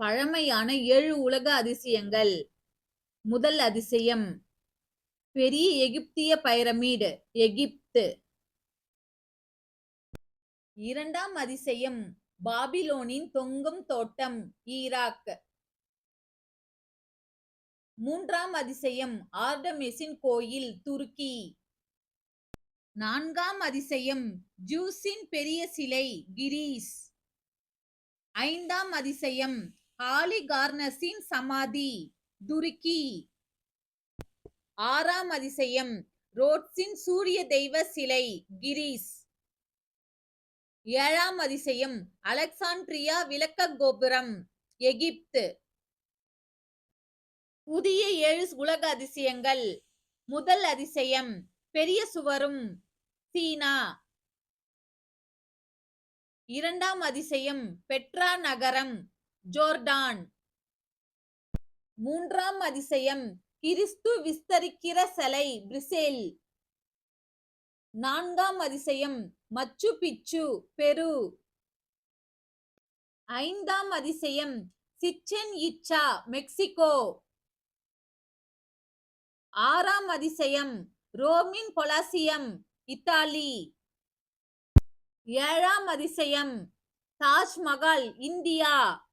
பழமையான ஏழு உலக அதிசயங்கள். முதல் அதிசயம் பெரிய எகிப்திய பைரமீடு எகிப்து. இரண்டாம் அதிசயம் பாபிலோனின் தொங்கும் தோட்டம் ஈராக். மூன்றாம் அதிசயம் ஆர்டமெஸின் கோயில் துருக்கி. நான்காம் அதிசயம் ஜூஸின் பெரிய சிலை கிரீஸ். ஐந்தாம் அதிசயம் ஹாலிகார்னஸின் சமாதி துருக்கி. ஆறாம் அதிசயம் ரோட்ஸின் சூரிய தெய்வ சிலை கிரீஸ். ஏழாம் அதிசயம் அலெக்சாண்ட்ரியா விளக்க கோபுரம் எகிப்து. புதிய ஏழு உலக அதிசயங்கள் முதல் அதிசயம் பெரிய சுவரும் சீனா. இரண்டாம் அதிசயம் பெட்ரா நகரம் ஜோர்டான். மூன்றாம் அதிசயம். கிறிஸ்து விஸ்தரிக்கிற சிலை பிரிசேல். நான்காம் அதிசயம். மச்சு பிச்சு பெரு. ஐந்தாம் அதிசயம். சிச்சென் இச்சா மெக்சிகோ. ஆறாம் அதிசயம். ரோமின் கொலாசியம் இத்தாலி. ஏழாம் அதிசயம். தாஜ்மஹால் இந்தியா.